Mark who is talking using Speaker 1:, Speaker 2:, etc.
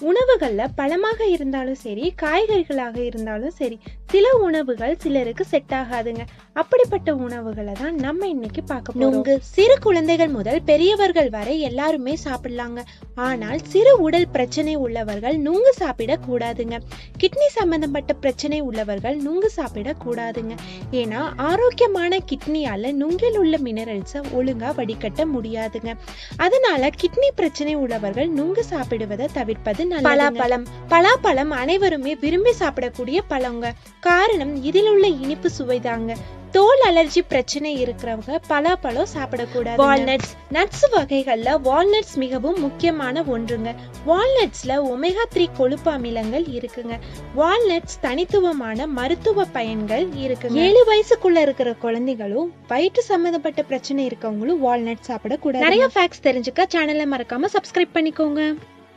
Speaker 1: உணவுகள்ல பழமாக இருந்தாலும் சரி காய்கறிகளாக இருந்தாலும் சரி சில உணவுகள் சிலருக்கு செட் ஆகாதுங்க. அப்படிப்பட்ட உணவுகளை தான் நம்ம இன்னைக்கு பார்க்க நுங்கு சிறு குழந்தைகள் முதல் பெரியவர்கள் வரை எல்லாருமே சாப்பிடலாங்க. ஆனால் சிறு உடல் பிரச்சனை உள்ளவர்கள் நுங்கு சாப்பிட கூடாதுங்க கிட்னி சம்பந்தப்பட்ட பிரச்சனை உள்ளவர்கள் நுங்கு சாப்பிட கூடாதுங்க ஏன்னா ஆரோக்கியமான கிட்னியால நுங்கில் உள்ள மினரல்ஸை ஒழுங்கா வடிகட்ட முடியாதுங்க. அதனால கிட்னி பிரச்சனை உள்ளவர்கள் நுங்கு சாப்பிடுவதை தவிர்ப்பது நல்லது பலாப்பழம். பலாப்பழம் அனைவருமே விரும்பி சாப்பிடக்கூடிய பழங்க. காரணம் இதில் உள்ள இனிப்பு சுவைதாங்க. தோல் அலர்ஜி பிரச்சனை இருக்கிறவங்க பலாப்பழம் சாப்பிடக்கூடாது வால்நட்ஸ் நட்ஸ் வகைகள்ல வால்நட்ஸ் மிகவும் முக்கியமான ஒன்றுங்க. வால்நட்ஸ்ல ஒமேகா த்ரீ கொழுப்பு அமிலங்கள் இருக்குங்க. வால்நட்ஸ் தனித்துவமான மருத்துவ பயன்கள் இருக்குங்க. ஏழு வயசுக்குள்ள இருக்கிற குழந்தைகளும் வயிற்று சம்மந்தப்பட்ட பிரச்சனை இருக்கவங்களும் வால்நட் சாப்பிடக்கூடாது நிறைய ஃபேக்ட்ஸ் தெரிஞ்சுக்க சேனலை மறக்காம சப்ஸ்கிரைப் பண்ணிக்கோங்க.